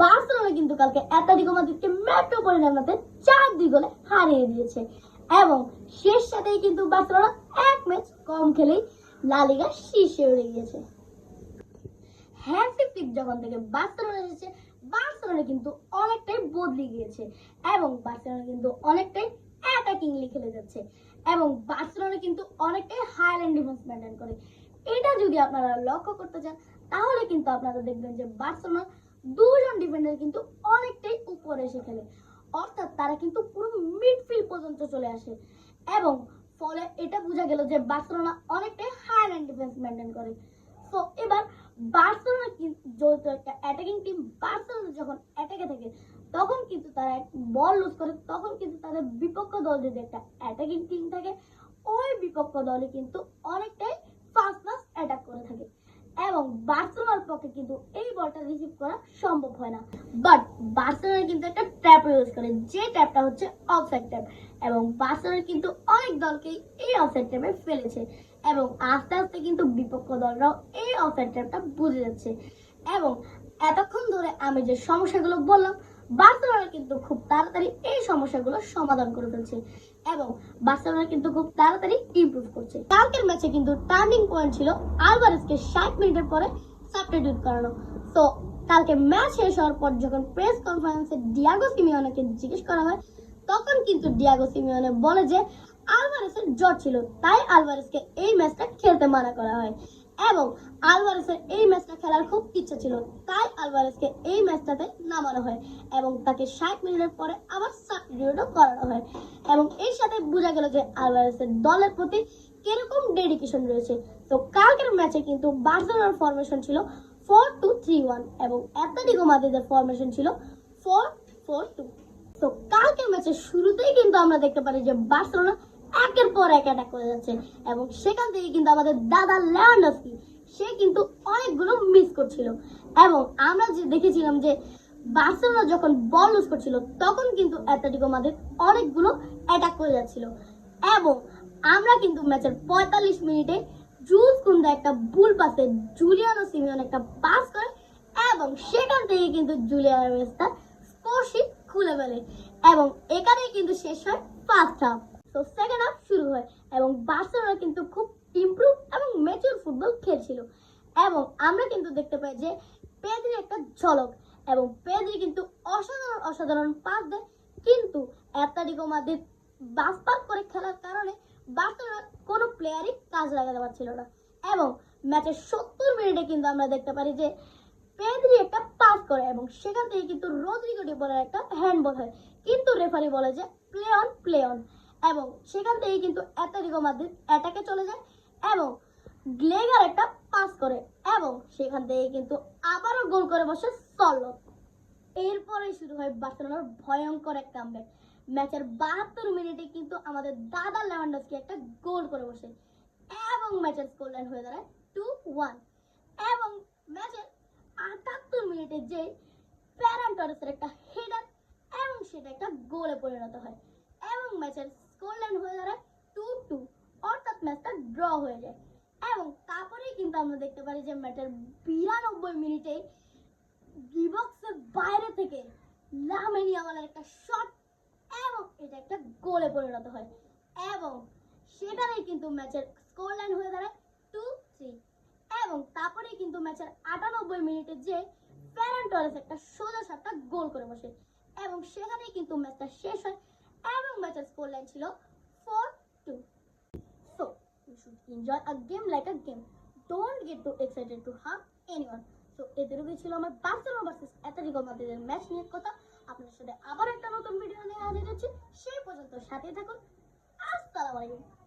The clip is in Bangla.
বার্সেলোনা কিন্তু কালকে অ্যাটলেটিকো মাদ্রিদকে মেট্রোপলিটানোতে চার দুই গোলে হারিয়ে দিয়েছে। এবং শেষ সাথেই কিন্তু বার্সেলোনা এক ম্যাচ কম খেলেই লা লিগা শীর্ষে উঠে গিয়েছে। হ্যান্সি ফ্লিক যখন থেকে বার্সেলোনা এসেছে, বার্সেলোনা কিন্তু অনেকটাই বদলে গিয়েছে এবং বার্সেলোনা কিন্তু অনেকটাই অ্যাটাকিংলি খেলে যাচ্ছে এবং বার্সেলোনা কিন্তু অনেকটাই হাইল্যান্ড ডিফেন্স মেনটেন করে। এটা যদি আপনারা লক্ষ্য করতে চান, তাহলে কিন্তু আপনারা দেখবেন যে বার্সেলোনা দুজন ডিফেন্ডার কিন্তু অনেকটাই উপরে এসে খেলে অর্থাৎ তারা কিন্তু পুরো মিডফিল্ড পর্যন্ত চলে আসে। এবং ফলে এটা বোঝা গেল যে বার্সেলোনা অনেকটাই হাই হাইল্যান্ড ডিফেন্স মেনটেন করে। তো এবার বার্সেলোনা যেহেতু একটা অ্যাটাকিং টিম বার্সেলোনা যখন অ্যাটাকে থাকে, তখন কিন্তু তারা বল লুজ করে, তখন কিন্তু তাদের বিপক্ষ দল যদি একটা অ্যাটাকিং টিম থাকে, ওই বিপক্ষ দলে কিন্তু অনেকটাই ফাস্ট ফাস্ট অ্যাটাক করে থাকে। এবং বার্সেলোনার পক্ষে কিন্তু এই বলটা রিসিভ করা সম্ভব হয় না। বাট বার্সেলোনা কিন্তু একটা ট্যাপ ইউজ করে, যে ট্যাপটা হচ্ছে অফসাইড ট্যাপ এবং বার্সেলোনা কিন্তু অনেক দলকেই এই অফসাইড ট্র্যাপে ফেলেছে এবং আস্তে আস্তে কিন্তু বিপক্ষ দলরাও এই অফসাইড ট্যাপটা বুঝে যাচ্ছে। এবং এতক্ষণ ধরে আমি যে সমস্যাগুলো বললাম বার্সেলোনা কিন্তু খুব তাড়াতাড়ি এই সমস্যাগুলো সমাধান করে ফেলছে এবং বার্সেলোনা কিন্তু খুব তাড়াতাড়ি ইমপ্রুভ করছে। কালকের ম্যাচে কিন্তু টার্নিং পয়েন্ট ছিল আলভারেজকে ষাট মিনিটের পরে সাবস্টিটিউট করানো। তো কালকে ম্যাচ শেষ হওয়ার পর যখন প্রেস কনফারেন্সে ডিয়াগো সিমিওনাকে জিজ্ঞেস করা হয়, তখন কিন্তু ডিয়াগো সিমিওনে বলে যে আলভারেসের জ্বর ছিল, তাই আলভারেসকে এই ম্যাচটা খেলতে মানা করা হয়। এবং আলভারেসের এই ম্যাচটা খেলার খুব ইচ্ছা ছিল। তাই আলভারেসকে এই ম্যাচটাতে নামানো হয় এবং তাকে ষাট মিনিটের পরে আবার সাবস্টিটিউটও করানো হয়। এবং এর সাথে বোঝা গেল যে আলভারেসের দলের প্রতি কীরকম ডেডিকেশন রয়েছে। তো কালকের ম্যাচে কিন্তু বার্সেলোনার ফরমেশন ছিল ফোর টু থ্রি ওয়ান এবং অ্যাথলেটিকো মাদ্রিদের ফরমেশন ছিল ফোর ফোর টু তো কালকের ম্যাচের শুরুতেই কিন্তু আমরা দেখতে পারি যে বার্সেলোনা একের পর এক অ্যাটাক করে যাচ্ছে। এবং সেখান থেকে কিন্তু আমাদের দাদা লেভানডস্কি সে কিন্তু অনেকগুলো মিস করছিল। এবং আমরা যে দেখেছিলাম যে বার্সেলোনা যখন বল লুজ করছিল, তখন কিন্তু অ্যাথলেটিকো মাদ্রিদ অনেকগুলো অ্যাটাক করে যাচ্ছিল। এবং আমরা কিন্তু ম্যাচের পঁয়তাল্লিশ মিনিটে জুস কুন্দা একটা ভুল পাসে জুলিয়ানো সিমিয়ন একটা পাস করে, এবং সেখান থেকে কিন্তু জুলিয়ানো মেসটা স্কোরশিট খুলে ফেলে। এবং এখানেই কিন্তু শেষ হয় ফার্স্ট হাফ তো সেকেন্ড হাফ শুরু হয় এবং বার্সেলোনা কিন্তু খুব ইমপ্রুভ এবং ম্যাচুর ফুটবল খেলছিল। এবং আমরা কিন্তু দেখতে পাই যে পেদ্রি একটা ঝলক এবং পেদ্রি কিন্তু অসাধারণ অসাধারণ পাস দেয়। কিন্তু অ্যাটলেটিকো মাদ্রিদ বাস করে খেলার কারণে বার্সেলোনার কোনো প্লেয়ারই কাজ লাগাতে পারছিল না। এবং ম্যাচের সত্তর মিনিটে কিন্তু আমরা দেখতে পারি যে পেদ্রি একটা পাস করে এবং সেখান থেকে কিন্তু রদ্রিগো ডিপোলার একটা হ্যান্ডবল হয়। কিন্তু রেফারি বলে যে, প্লে অন প্লে অন এবং সেখান থেকে কিন্তু অ্যাটলেটিকো মাদ্রিদ অ্যাটাকে চলে যায় এবং গ্লেগার একটা পাস করে এবং সেখান থেকে কিন্তু আবারও গোল করে বসে সল্লো এরপরে শুরু হয় বার্সেলোনার ভয়ঙ্কর এক কামব্যাক ম্যাচের বাহাত্তর মিনিটে কিন্তু আমাদের দাদা লেভানডস্কি একটা গোল করে বসে এবং ম্যাচের স্কোর লাইন হয়ে দাঁড়ায় টু ওয়ান এবং ম্যাচের আটাত্তর মিনিটে যে প্যারান্টরেসের একটা হেডার এবং সেটা একটা গোলে পরিণত হয়। এবং ম্যাচের স্কোর হয়ে দাঁড়ায়, টু টু, অর্থাৎ ম্যাচটা ড্র হয়ে যায়। এবং তারপরেই কিন্তু আমরা দেখতে পারি যে ম্যাচের বিরানব্বই মিনিটে ডিবক্সের বাইরে থেকে লামেনি আমাদের একটা শট এবং এটা একটা গোলে পরিণত হয়। এবং সেখানেই কিন্তু ম্যাচের স্কোর লাইন হয়ে দাঁড়ায় টু থ্রি এবং তারপরেই কিন্তু ম্যাচের আটানব্বই মিনিটে যে ফেরান টরেস একটা সোজা সাতটা গোল করে বসে। এবং সেখানেই কিন্তু ম্যাচটা শেষ হয়। এবং ম্যাচের স্কোর লাইন ছিল four two So, you should enjoy a game like a game. Don't get too excited to harm anyone. So, এদেরকে ছিল আমার বার্সেলোনা ভার্সেস অ্যাথলেটিকো মাদ্রিদের ম্যাচ নিয়ে কথা। আপনার সাথে আবার একটা নতুন ভিডিও নিয়ে হাজির হচ্ছি। সেই পর্যন্ত সাথে থাকুন। আসসালামু আলাইকুম।